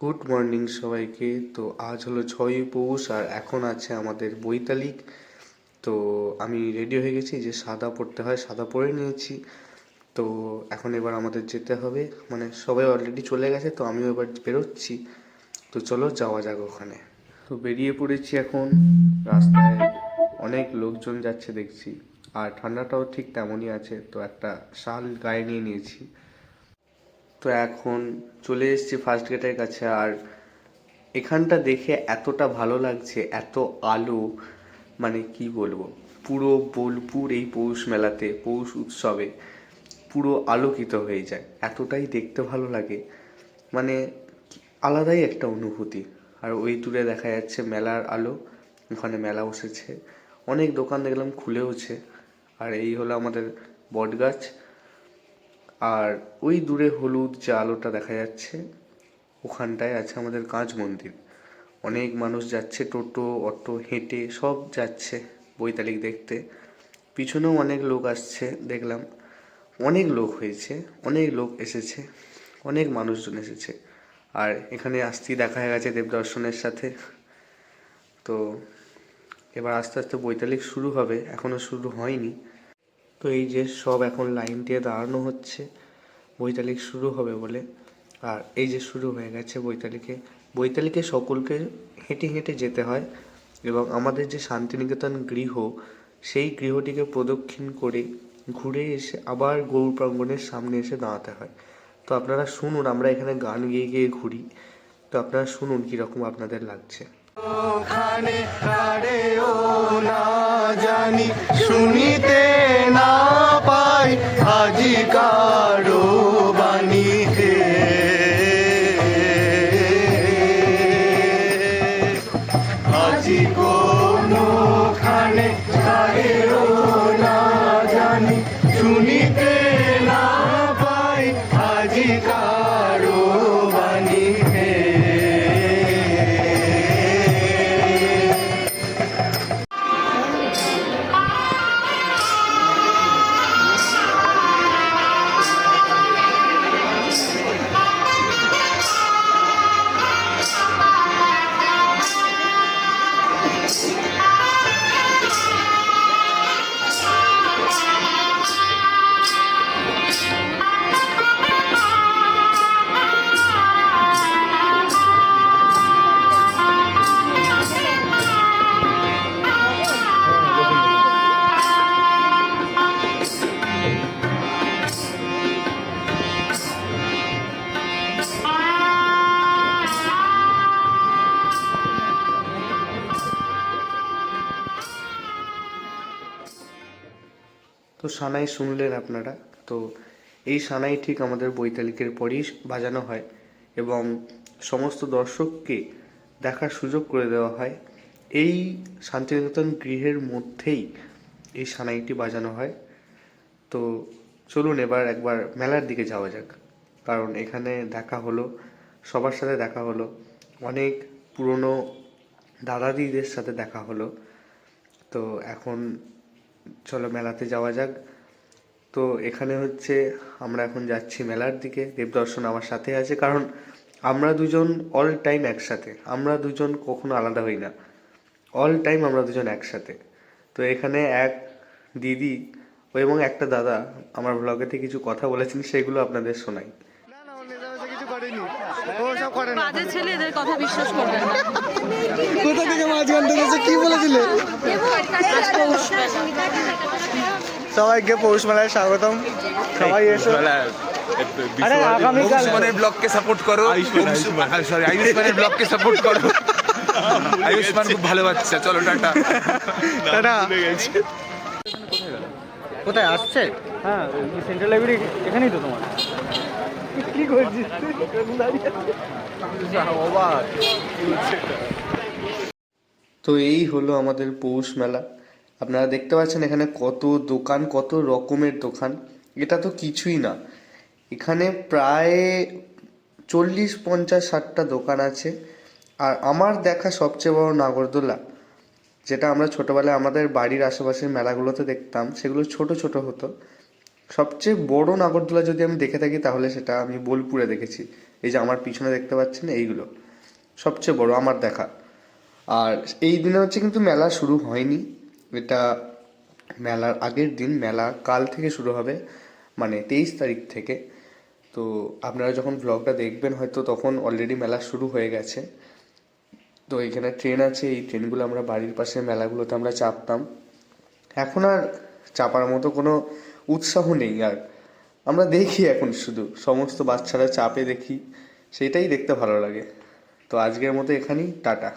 Good morning সবাইকে। তো আজ হলো ছয়ই পৌষ আর এখন আছে আমাদের বৈতালিক তো আমি রেডি হয়ে গেছি যে সাদা পড়তে হয়, সাদা পরে নিয়েছি। তো এখন এবার আমাদের যেতে হবে। মানে সবাই অলরেডি চলে গেছে, তো আমিও এবার বেরোচ্ছি। তো চলো যাওয়া যাক ওখানে। তো বেরিয়ে পড়েছি এখন। রাস্তায় অনেক লোকজন যাচ্ছে দেখছি। আর ঠান্ডাটাও ঠিক তেমনই আছে। তো একটা শাল গায়ে নিয়ে নিয়েছি। তো এখন চলে এসেছি ফার্স্ট গেটের কাছে আর এখানটা দেখে এতটা ভালো লাগছে, এত আলো মানে কি বলব, পুরো বোলপুর এই পৌষ মেলাতে, পৌষ উৎসবে পুরো আলোকিত হয়ে যায়, এতটাই দেখতে ভালো লাগে। মানে আলাদাই একটা অনুভূতি। আর ওই দূরে দেখা যাচ্ছে মেলার আলো, ওখানে মেলা বসেছে, অনেক দোকান দেখলাম খুলেওছে। আর এই হলো আমাদের বটগাছ আর ওই দূরে হলুদ যে আলোটা দেখা যাচ্ছে, ওখানটায় আছে আমাদের কাঁচ মন্দির। অনেক মানুষ যাচ্ছে, টোটো, অটো, হেঁটে সব যাচ্ছে বৈতালিক দেখতে। পিছনেও অনেক লোক আসছে, দেখলাম। অনেক লোক হয়েছে, অনেক লোক এসেছে, অনেক মানুষজন এসেছে। আর এখানে আসতেই দেখা হয়ে গেছে দেবদর্শনের সাথে। তো এবার আস্তে আস্তে বৈতালিক শুরু হবে এখনও শুরু হয়নি। তো এই যে সব এখন লাইন দিয়ে দাঁড়ানো হচ্ছে বৈতালিক শুরু হবে বলে। আর এই যে শুরু হয়ে গেছে বৈতালিকে বৈতালিকে সকলকে হেঁটে হেঁটে যেতে হয় এবং আমাদের যে শান্তিনিকেতন গৃহ, সেই গৃহটিকে প্রদক্ষিণ করে ঘুরে এসে আবার গৌর প্রাঙ্গণের সামনে এসে দাঁড়াতে হয়। তো আপনারা শুনুন, আমরা এখানে গান গেয়ে গেয়ে ঘুরি। তো আপনারা শুনুন কীরকম আপনাদের লাগছে। ওখানে কারেও না জানি শুনিতে না পাই আজি কারও বাণীতে আজি তো সানাই শুনলেন আপনারা। তো এই সানাই ঠিক আমাদের বৈতালিকের পরেই বাজানো হয় এবং সমস্ত দর্শককে দেখার সুযোগ করে দেওয়া হয়। এই শান্তিনিকেতন গৃহের মধ্যেই এই সানাইটি বাজানো হয়। তো চলুন এবার একবার মেলার দিকে যাওয়া যাক। কারণ এখানে দেখা হলো, সবার সাথে দেখা হলো, অনেক পুরনো দাদা দিদিদের সাথে দেখা হলো। তো এখন চলো মেলাতে যাওয়া যাক। তো এখানে হচ্ছে আমরা এখন যাচ্ছি মেলার দিকে। দেবদর্শন আমার সাথে আছে, কারণ আমরা দুজন অল টাইম একসাথে। আমরা দুজন কখনো আলাদা হই না। অল টাইম আমরা দুজন একসাথে। তো এখানে এক দিদি এবং একটা দাদা আমার ব্লগেতে কিছু কথা বলেছেন, সেগুলো আপনাদের শোনাই। না না কিছু করেনি। ও সব করে না। বাজে ছেলে এদের কথা বিশ্বাস করবেন না। কোথা থেকে মাঝখান থেকে এসে কি বলেছিলে? আজ সবাইকে পৌষ মেলায় স্বাগতম। সবাই এসো। আরে আগামীকাল ব্লগকে সাপোর্ট করো। সরি আয়ুষ্মানের ব্লগকে সাপোর্ট করো। আয়ুষ্মান খুব ভালো বাচ্চা। চলো টাটা। টাটা। কোথায় আসছে? হ্যাঁ সেন্ট্রাল লাইব্রেরি এখানেই তো তোমার। কি করছিস তো এই হলো আমাদের পৌষ মেলা। আপনারা দেখতে পাচ্ছেন এখানে কত দোকান, কত রকমের দোকান। এটা তো কিছুই না। এখানে প্রায় চল্লিশ, পঞ্চাশ, ষাটটা দোকান আছে। আর আমার দেখা সবচেয়ে বড় নাগরদোলা, যেটা আমরা ছোটোবেলায় আমাদের বাড়ির আশেপাশের মেলাগুলোতে দেখতাম, সেগুলো ছোট ছোট হতো। সবচেয়ে বড় নাগরদোলা যদি আমি দেখে থাকি, তাহলে সেটা আমি বোলপুরে দেখেছি। এই যে আমার পিছনে দেখতে পাচ্ছেন, এইগুলো। সবচেয়ে বড়, আমার দেখা। আর এই দিনে হচ্ছে কিন্তু মেলা শুরু হয়নি। এটা মেলার আগের দিন, মেলা কাল থেকে শুরু হবে মানে তেইশ তারিখ থেকে। তো আপনারা যখন ব্লগটা দেখবেন, হয়তো তখন অলরেডি মেলা শুরু হয়ে গেছে। তো এখানে ট্রেন আছে, এই ট্রেনগুলো আমরা বাড়ির পাশে মেলাগুলোতে আমরা চাপতাম। এখন আর চাপার মতো কোনো উৎসাহ নেই আর। আমরা দেখি এখন শুধু, সমস্ত বাচ্চারা চাপে দেখি, সেটাই দেখতে ভালো লাগে। তো আজকের মতো এখানেই, টাটা।